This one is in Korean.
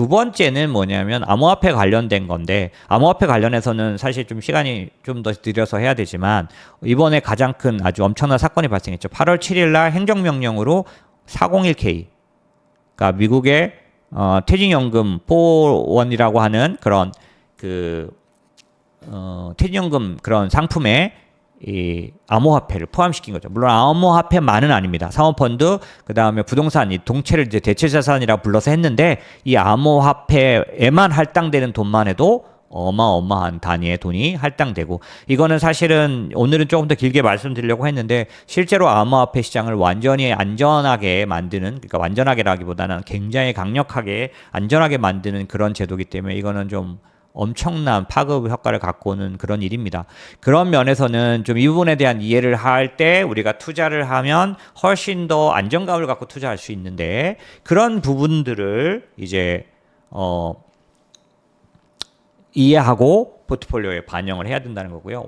두 번째는 뭐냐면 암호화폐 관련된 건데 암호화폐 관련해서는 사실 좀 시간이 좀 더 들여서 해야 되지만 이번에 가장 큰 아주 엄청난 사건이 발생했죠. 8월 7일 날 행정명령으로 401k 그러니까 미국의 어, 퇴직연금 4원이라고 하는 그런 그 어, 퇴직연금 그런 상품에 이 암호화폐를 포함시킨 거죠. 물론 암호화폐만은 아닙니다. 사모펀드 그 다음에 부동산 이 동체를 이제 대체자산이라고 불러서 했는데 이 암호화폐에만 할당되는 돈만 해도 어마어마한 단위의 돈이 할당되고 이거는 사실은 오늘은 조금 더 길게 말씀드리려고 했는데 실제로 암호화폐 시장을 완전히 안전하게 만드는 그러니까 완전하게라기보다는 굉장히 강력하게 안전하게 만드는 그런 제도기 때문에 이거는 좀 엄청난 파급 효과를 갖고 오는 그런 일입니다. 그런 면에서는 좀 이 부분에 대한 이해를 할 때 우리가 투자를 하면 훨씬 더 안정감을 갖고 투자할 수 있는데 그런 부분들을 이제 어 이해하고 포트폴리오에 반영을 해야 된다는 거고요.